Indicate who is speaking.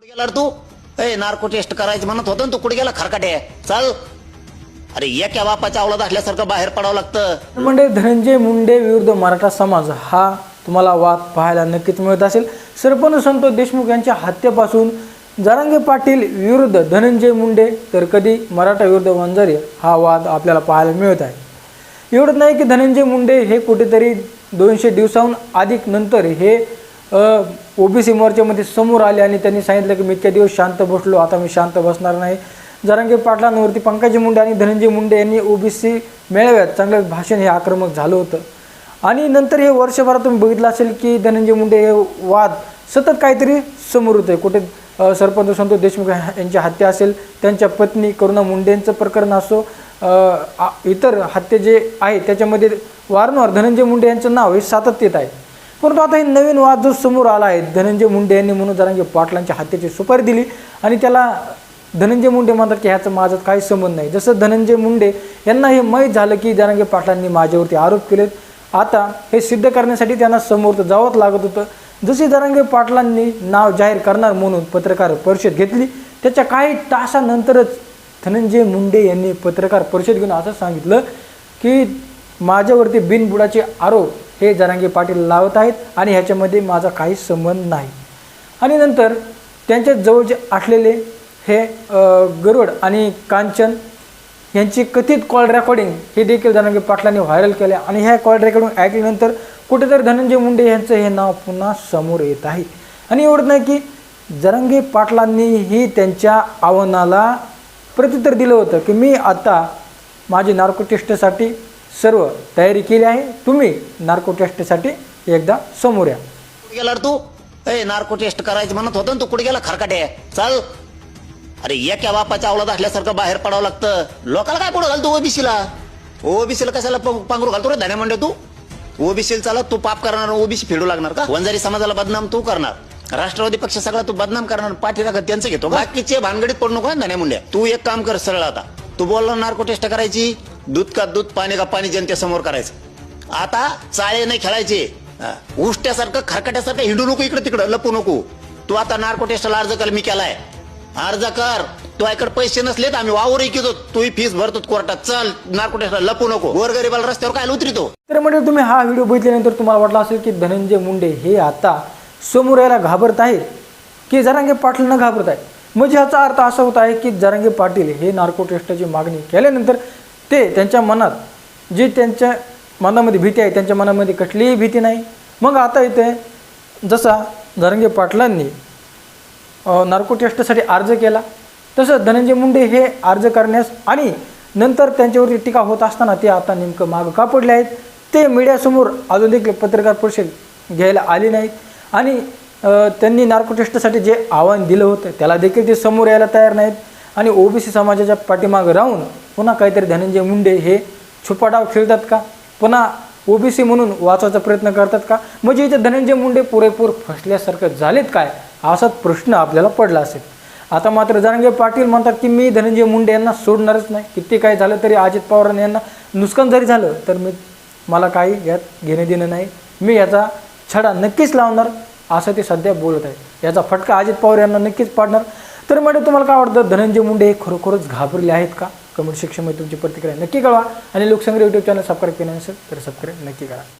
Speaker 1: कुठे गेला तू? ए narco taste करायचं म्हणत होतं ना तू कुठे गेला खरकाटे. चल. अरे एका बापाच्या अवलाद असल्यासारखं बाहेर पडावं लागतं.
Speaker 2: म्हणजे धनंजय मुंडे विरुद्ध मराठा समाज हा तुम्हाला वाद पाहायला नक्कीच मिळत असेल. सरपंच संतोष देशमुख यांच्या हत्येपासून जरांगे पाटील विरुद्ध धनंजय मुंडे तर कधी मराठा विरुद्ध वंजारी हा वाद आपल्याला पाहायला मिळत आहे. एवढंच नाही की धनंजय मुंडे हे कुठेतरी दोनशे दिवसाहून अधिक नंतर हे ओबीसी मोर्चामध्ये समोर आले आणि त्यांनी सांगितलं की मी इतक्या दिवस शांत बसलो आता मी शांत बसणार नाही. जरांगे पाटलांवरती पंकजी मुंडे आणि धनंजय मुंडे यांनी ओबीसी मेळाव्यात चांगलं भाषण हे आक्रमक झालं होतं. आणि नंतर हे वर्षभरात तुम्ही बघितलं असेल की धनंजय मुंडे हे वाद सतत काहीतरी समोर होते कुठे सरपंच संतोष देशमुख यांची हत्या असेल त्यांच्या पत्नी करुणा मुंडेंचं प्रकरण असो इतर हत्या जे आहे त्याच्यामध्ये वारंवार धनंजय मुंडे यांचं नाव हे सातत्यत आहे. परंतु आता हे नवीन वाद जो समोर आला आहे. धनंजय मुंडे यांनी म्हणून जरांगे पाटलांच्या हत्येची सुपारी दिली आणि त्याला धनंजय मुंडे म्हणतात की ह्याचं माझं काही संबंध नाही. जसं धनंजय मुंडे यांना हे माहीत झालं की धनंजय पाटलांनी माझ्यावरती आरोप केलेत आता हे सिद्ध करण्यासाठी त्यांना समोर तर जावंच लागत होतं. जशी धनंजय पाटलांनी नाव जाहीर करणार म्हणून पत्रकार परिषद घेतली त्याच्या काही तासानंतरच धनंजय मुंडे यांनी पत्रकार परिषद घेऊन असं सांगितलं की माझ्यावरती बिनबुडाचे आरोप हे जरांगे पाटील लावत आहेत आणि ह्याच्यामध्ये माझा काही संबंध नाही. आणि नंतर त्यांच्या जवळ जे असलेले हे गरुड आणि कांचन यांची कथित कॉल रेकॉर्डिंग हे देखील धनंजय पाटलांनी व्हायरल केले आणि ह्या कॉल रेकॉर्डिंग ऐकल्यानंतर कुठेतरी धनंजय मुंडे यांचं हे नाव पुन्हा समोर येत आहे. आणि एवढं नाही की जरंगे पाटलांनीही त्यांच्या आव्हानाला प्रत्युत्तर दिलं होतं की मी आता माझी नार्को टेस्टसाठी सर्व तयारी केली आहे. तुम्ही नार्को टेस्टसाठी एकदा समोर या.
Speaker 1: कुठे गेला तू? ए नार्को टेस्ट करायचं म्हणत होतं ना तू कुठे गेला? खरकाटे. चल. अरे एका बापाच्या अवलाद असल्यासारखं बाहेर पडावं लागतं. लोकाला काय पुढे घालतो ओबीसीला? ओबीसीला कशाला प- पांघरू घालतो रे धन्या म्हणजे तू? ओबीसीला चालत तू पाप करणार ओबीसी फेडू लागणार का? वंजारी समाजाला बदनाम तू करणार. राष्ट्रवादी पक्ष सगळा तू बदनाम करणार पाठीराखत त्यांचं घेतो बाकीचे भानगडीत पडू नको धन्या मुंड्या तू एक काम कर सरळ आता. तू बोलला नार्को टेस्ट करायची. दूध का दूध पाणी का पाणी जनतेसमोर करायचं. आता चाळे नाही खेळायचे. उष्ट्यासारखं खरकट्यासारखं हिंडू नको इकडे तिकडं लपू नको. तू आता नार्को टेस्टला अर्ज कर मी केलाय. अर्ज कर. तू ऐकडे पैसे नसले तर आम्ही वावर ऐकतो तूही फीस भरतो कोर्टात. चल नार्को टेस्टला लपू नको. गोरगरीबाला रस्त्यावर काय उतरितो?
Speaker 2: तर म्हणजे तुम्ही हा व्हिडिओ बघितल्यानंतर तुम्हाला वाटलं असेल की धनंजय मुंडे हे आता समोर यायला घाबरत आहेत की जरांगे पाटील न घाबरत आहे म्हणजे ह्याचा अर्थ असा होत आहे की जरांगे पाटील हे नार्को टेस्टची मागणी केल्यानंतर ते त्यांच्या मनात जी त्यांच्या मनामध्ये भीती आहे त्यांच्या मनामध्ये कसलीही भीती नाही. मग आता इथे जसा धनंजय पाटलांनी नार्को टेस्टसाठी अर्ज केला तसं धनंजय मुंडे हे अर्ज करण्यास आणि नंतर त्यांच्यावरती टीका होत असताना ते आता नेमकं मागं का पडले आहेत ते मीडियासमोर अजून देखील पत्रकार परिषद घ्यायला आले नाहीत. आणि त्यांनी नार्को टेस्टसाठी जे आव्हान दिलं होतं त्याला देखील ते समोर यायला तयार नाहीत. आणि ओबीसी समाजाच्या पाठीमागं राहून पुन्हा काहीतरी धनंजय मुंडे हे छुपाडाव खेळतात का? पुन्हा ओबीसी म्हणून वाचवायचा प्रयत्न करतात का? म्हणजे इथे धनंजय मुंडे पुरेपूर फसल्यासारखं झालेत काय? असा प्रश्न आपल्याला पडला असेल. आता मात्र जरांगे पाटील म्हणतात की मी धनंजय मुंडे यांना सोडणारच नाही. किती काय झालं तरी अजित पवार यांना नुकसान जरी झालं तर मी मला काही यात घेणं देणं नाही. मी याचा छडा नक्कीच लावणार असं ते सध्या बोलत आहे याचा फटका अजित पवार यांना नक्कीच पाडणार. तर मॅडम तुम्हाला काय वाटतं धनंजय मुंडे हे खरोखरच घाबरले आहेत का? कमेंट सेक्शनमध्ये तुमची प्रतिक्रिया नक्की कळवा. आणि लोकसंग्रह यूट्यूब चॅनल सबस्क्राईब केलं नसेल तर सबस्क्राईब नक्की करा.